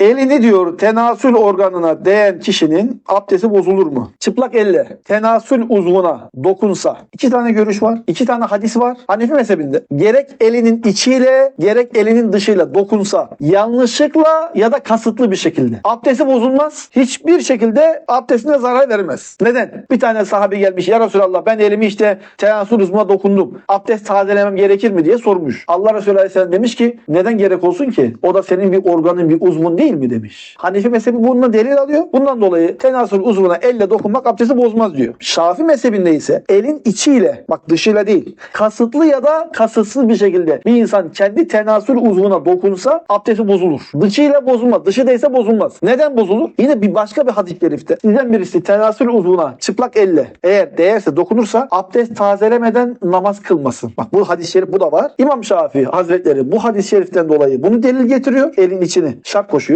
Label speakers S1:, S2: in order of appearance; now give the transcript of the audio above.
S1: Elini diyor tenasül organına değen kişinin abdesti bozulur mu? Çıplak elle tenasül uzvuna dokunsa. iki tane görüş var. iki tane hadis var. Hanefi mezhebinde. Gerek elinin içiyle gerek elinin dışıyla dokunsa yanlışlıkla ya da kasıtlı bir şekilde. Abdesti bozulmaz. Hiçbir şekilde abdestine zarar vermez. Neden? Bir tane sahabe gelmiş. Ya Resulallah ben elimi işte tenasül uzvuna dokundum. Abdest tazelemem gerekir mi diye sormuş. Allah Resulü Aleyhisselam demiş ki neden gerek olsun ki? O da senin bir organın bir uzvun değil mi demiş. Hanefi mezhebi bununla delil alıyor. Bundan dolayı tenasül uzvuna elle dokunmak abdesti bozmaz diyor. Şafi mezhebinde ise elin içiyle bak dışıyla değil kasıtlı ya da kasıtsız bir şekilde bir insan kendi tenasül uzvuna dokunsa abdesti bozulur. Dışıyla bozulmaz. Dışı değilse bozulmaz. Neden bozulur? Yine bir başka bir hadis-i şerifte sizden birisi tenasül uzvuna çıplak elle eğer değerse dokunursa abdest tazelemeden namaz kılmasın. Bak bu hadis-i şerif bu da var. İmam Şafii Hazretleri bu hadis-i şeriften dolayı bunu delil getiriyor. Elin içini şart koşuyor.